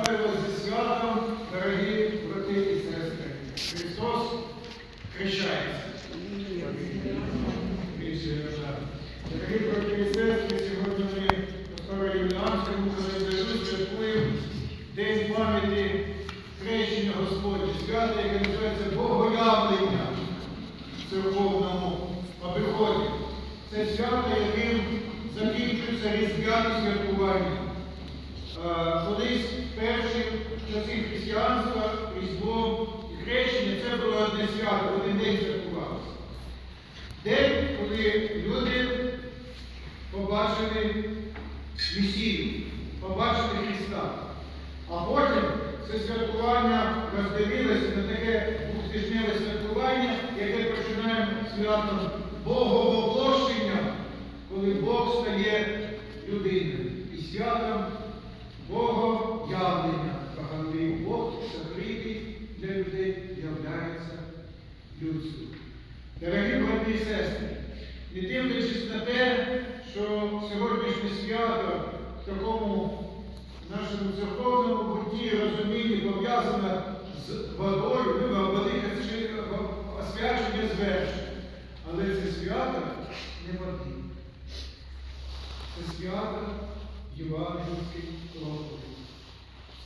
Вітаю вас зі святом, дорогі брати і сестри. Христос хрещається. Дорогі брати і сестри, сьогодні ми по староюліанському календарю святкуємо День пам'яті хрещення Господня, свято, яке називається Богоявлення в церковному обиході. Це свято, яким закінчується різдвяне святкування. Е, Колись перші часи християнства, Різдво і хрещення це було одне свято, один день святкувалося. День, коли люди побачили Месію, побачили Христа. А потім це святкування розділилося на таке двохтижневе святкування, яке починаємо святом Боговоплощення, коли Бог стає людиною. І святом Богоявлення, коли Бог закритий для людей являється людству. Дорогі брати і сестри, не дивлячись на те, що сьогоднішнє свято в такому нашому церковному бутті розумінні пов'язане з водою, води освячення звершення. Але це свято не води. Це свято Євангельської проповіді.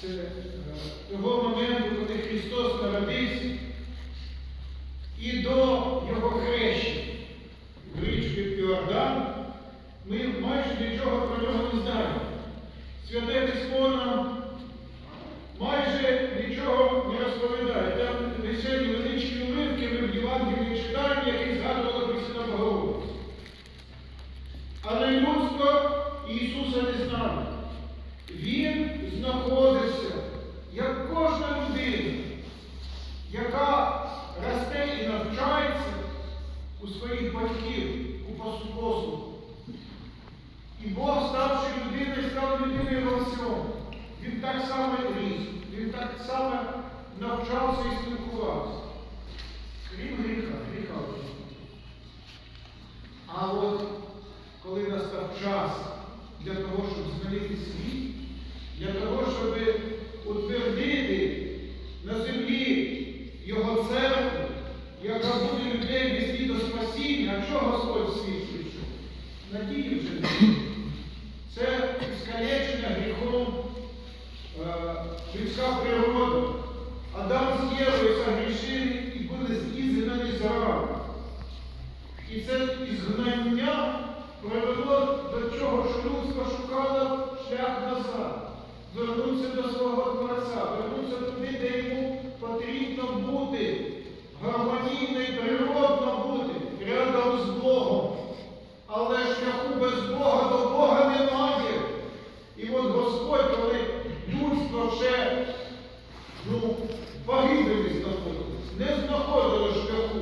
Це е, того моменту, коли Христос народився, і до Його хрещення в річці Іордан, ми майже нічого про нього не знаємо. Святе Письмо нам майже нічого не розповідає. Там лише невеличкі уривки ми в Євангелії читаємо, які згадувала Пресвята Богородиця. Але людство Ісуса не знало. Він знаходиться, як кожна людина, яка росте і навчається у своїх батьків у послуху. І Бог, ставши людиною, став людиною во всьому. Він так само ріс, він так само навчався і спілкувався. Крім гріха, гріха. А от коли настав час для того, щоб змінити світ, для того, щоб утвердити на землі його церкву, яка буде людей вести до спасіння, а чого Господь світ прийшов? Надії вже не людська природа. Адам з Євою загрішили і були з'їздені з раю. І це ізгнання привело до чого, що людство шукало шлях назад, вернутися до свого Творця, вернутися туди, де йому потрібно бути, гармонійно і природно бути, рядом з Богом. Але шляху без Бога до Бога немає. І от Господь, коли людство ще ну, погибелі знаходилось, не знаходило шляху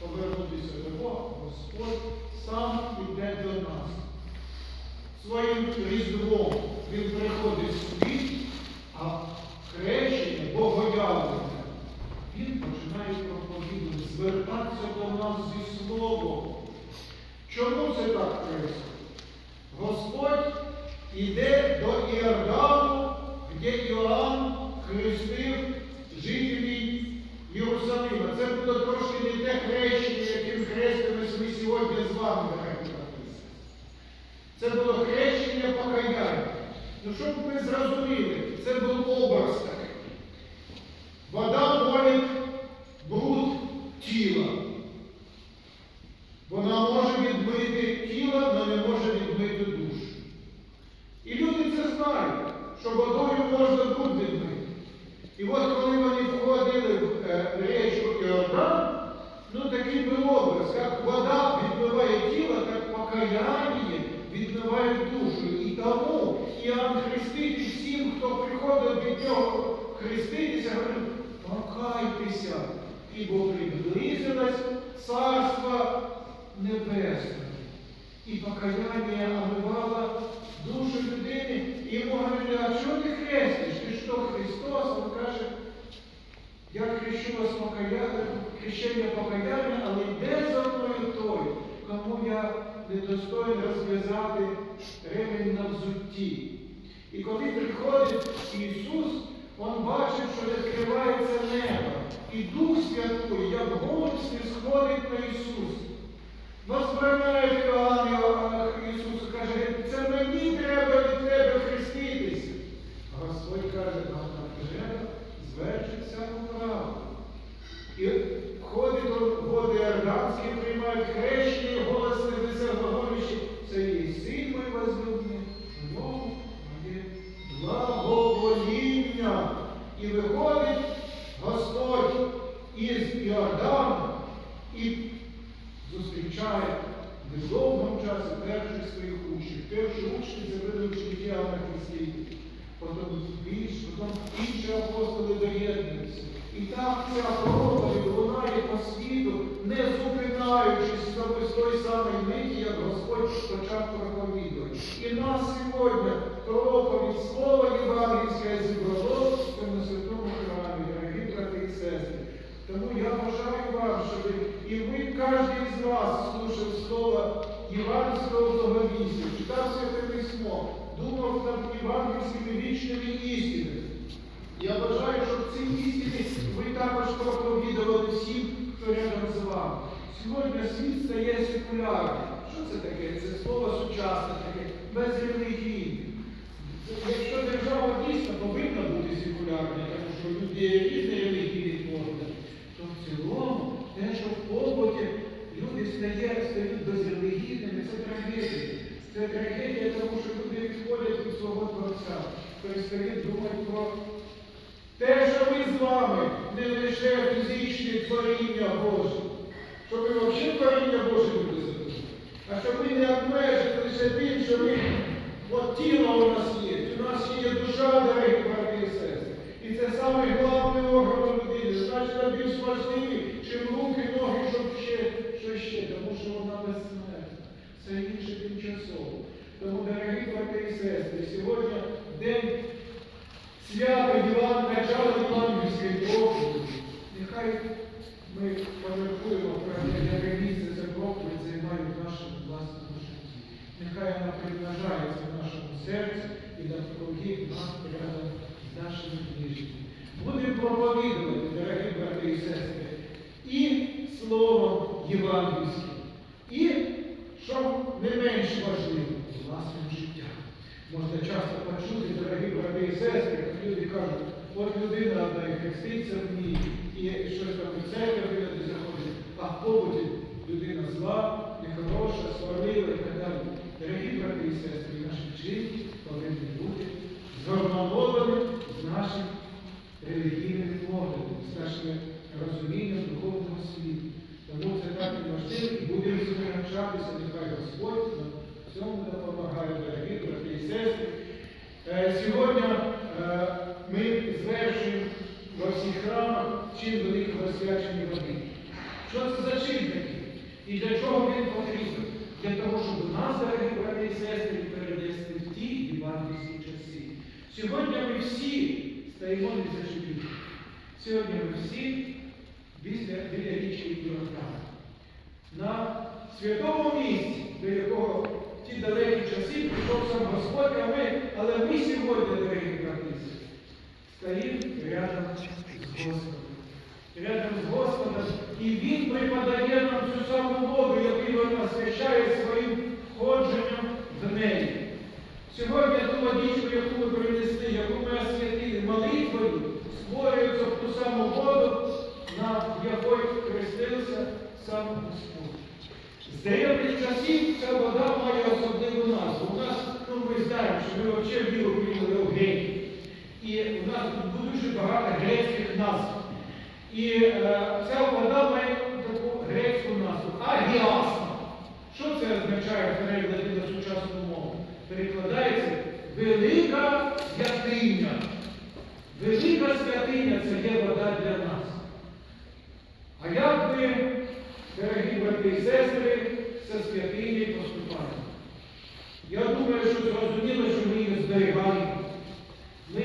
повернутися до Бога, Господь сам іде до нас. Своїм різдвом Він приходить в світ, а хрещення, Богоявлення, Він починає проповідувати, звертатися до нас зі словом. Чому це так Христо? Господь іде до Іордану, де Іоанн хрестив жителів Єрусалима. Це було трошки не те хрещення, яким хрестимось ми сьогодні з вами написано. Це було хрещення покаяння. Ну, щоб ви зрозуміли, це був образ такий. Вода молить бруд тіла. Вона може відмити тіло, але не може відмити душу. І люди це знають, що водою можна бруд відмити. І от коли вони входили в е, річку Іордан, ну такий був образ, як вода відмиває тіло, так покаяння відмиває душу. І тому Іоанн Хреститель всім, хто приходив від нього хреститися, говорив, покайтеся, ібо приблизилось царство небесне. І покаяння омивало душу людини. І йому говорили, а чого ти хрестиш? Ти що, Христос? Він каже, я хрещу вас покаяння, хрещення покаяння, але йде за мною той, кому я недостоїн розв'язати ремень на взутті. І коли приходить Ісус, Он бачив, що відкривається небо. І Дух Святий, як голос, сходить на Ісуса. Той самий миті, як Господь почав проповідувати. І нас сьогодні проповідь Слова Євангельське зібрало цьому святому храмі, дорогі брати і сестри. Тому я бажаю вам, щоб і ви, кожен з вас, слушав слово Євангельського благовістя, читав Святе Письмо, думав над євангельськими вічними істинами. Я бажаю, щоб ці істини ви також проповідували всім, хто рядом з вами. Сьогодні світ стає секулярним. Що це таке? Це слово сучасне таке, безрелігійне. Якщо держава дійсно повинна бути секулярною, тому що люди різні релігійні погляди, то в цілому те, що в побуті люди стає, стають безрелігійними, це трагедія. Це трагедія, тому що люди відходять від свого Творця, перестають думати про те, що ми з вами не лише фізичне творіння Боже, що ми взагалі творіння Боже люди забули, а що ми не обмежені лише тим, що ми, от тіло у нас є, у нас є душа, дорогі брати і сестри. І це самий головний орган людини, значно більш важливий, чим руки, ноги, щоб ще, що ще, тому що вона безсмертна. Це інше тимчасово. Тому, дорогі брати і сестри, сьогодні день свято Іван, начало Івангельської проповіді. Нехай ми поміркуємо про яке місце за проповідь займає в нашому власному житті. Нехай вона примножається в нашому серці і навкруги нас рядом з нашими ближніми. Будемо проповідувати, дорогі брати і сестри, і словом Євангельським, і, що не менш важливо, власним життям. Можна часто почути, дорогі брати і сестри, як люди кажуть, от людина хреститься в ній, і щось там у церкві люди заходять, а в побуті людина зла, нехороша, сварлива і так далі. Дорогі брати і сестри, наші вчинки повинні бути згармоновані з нашим релігійним поглядом, з нашим розумінням духовного світу. Тому це так і важливо, і будемо навчатися, нехай Господь нам в цьому допомагає, дорогі брати і сестри. Е, Сьогодні е, ми звершуємо во всіх храмах чин великого свячення води. Що це за чин такий? І для чого він потрібен? Для того, щоб нас, дорогі брати і сестри, перенести в ті євангельські часи. Сьогодні ми всі стаємо не за. Сьогодні ми всі біля, біля річки Йордан. На святому місці, до якого в ті далекі часи прийшов сам Господь, а ми, але ми сьогодні, дорогі брати, рядом з Господом. Рядом з Господом, і Він припадає нам цю саму воду, яку Він освящає своїм входженням в неї. Сьогодні ту водичку, яку ми принесли, яку ми освятили молитвою, створюється в ту саму воду, на якої хрестився сам Господь. З древніх часів ця вода має особливу назву. У нас, ну ми знаємо, що ми взагалі віру прийняли в греків. І у нас дуже багато грецьких назв. І е, ця вода має таку грецьку назву агіасна. Що це означає в перекладі на сучасну мову? Перекладається велика святиня. Велика святиня це є вода для нас. А як ми, дорогі брати і сестри, це святині поступаємо? Я думаю, що зрозуміло, що ми її зберігаємо. Ми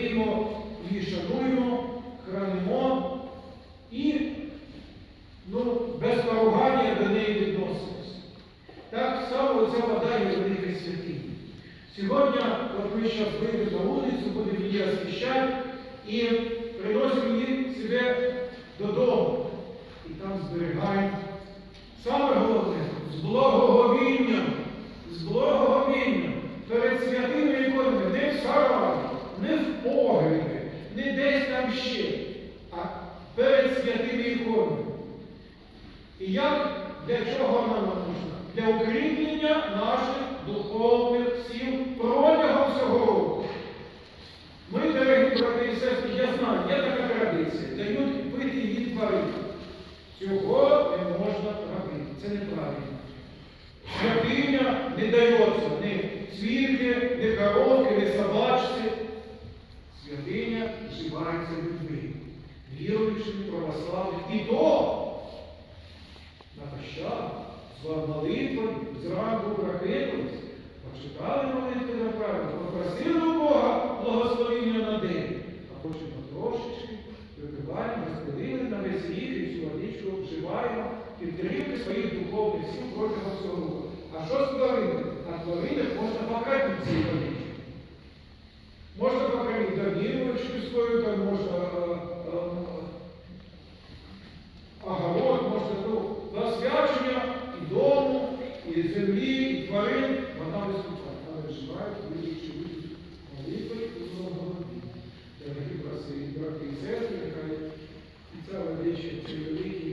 її шануємо, хранимо і ну, без поругання до неї відносимося. Так само ця вода є велика святиня. Сьогодні, от ми зараз вийдемо на вулицю, будемо її освіщать і приносимо її себе додому. І там зберігаємо. Саме головне, з благоговінням, з благоговінням перед святими іконами, не в сараї, не в погребі, не десь там ще, а перед святими іконами. І як для чого нам нужна? Для укріплення наших духовних сил протягом всього року. Ми, дорогі брати і сестри, я знаю, є така традиція, дають пити і тварин. Цього не можна робити. Це неправильно. Святиня не дається ні свірки, ні коровки, ні собачці. Вживається людьми, віруючими, православними. І то натощак, з молитвою, зранку прокинулись, почитали молитви на правильно, попросили у Бога благословення на день, а потім потрошечки випиваємо, розпилили на весь рік і цю водичку вживаємо, підтримки своїх духовних сил протягом всього. А що з тваринами? А тваринах можна покати цієї водички. что это можно огород, можна ну, засвячення і дому, і землі, і тварин, вона виступає. вона живають, люди живуть молитвою у Бога. Я хотів вас і брати і сестри, нехай і ця величі, ці великі.